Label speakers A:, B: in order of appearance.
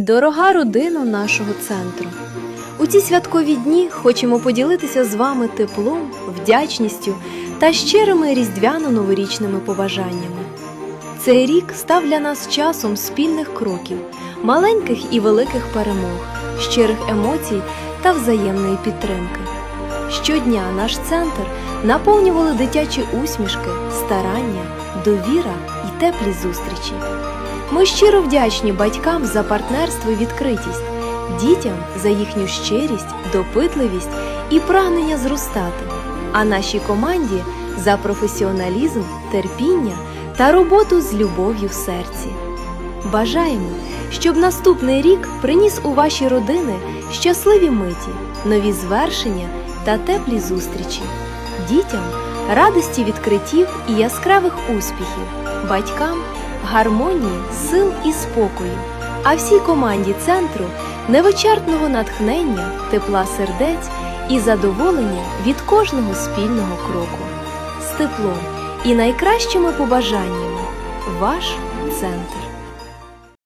A: Дорога родина нашого центру. У ці святкові дні хочемо поділитися з вами теплом, вдячністю та щирими різдвяно-новорічними побажаннями. Цей рік став для нас часом спільних кроків, маленьких і великих перемог, щирих емоцій та взаємної підтримки. Щодня наш центр наповнювали дитячі усмішки, старання, довіра і теплі зустрічі. Ми щиро вдячні батькам за партнерство і відкритість, дітям за їхню щирість, допитливість і прагнення зростати, а нашій команді за професіоналізм, терпіння та роботу з любов'ю в серці. Бажаємо, щоб наступний рік приніс у ваші родини щасливі миті, нові звершення та теплі зустрічі, дітям радості відкриттів і яскравих успіхів, батькам гармонії, сил і спокою, а всій команді центру невичерпного натхнення, тепла сердець і задоволення від кожного спільного кроку. З теплом і найкращими побажаннями ваш центр.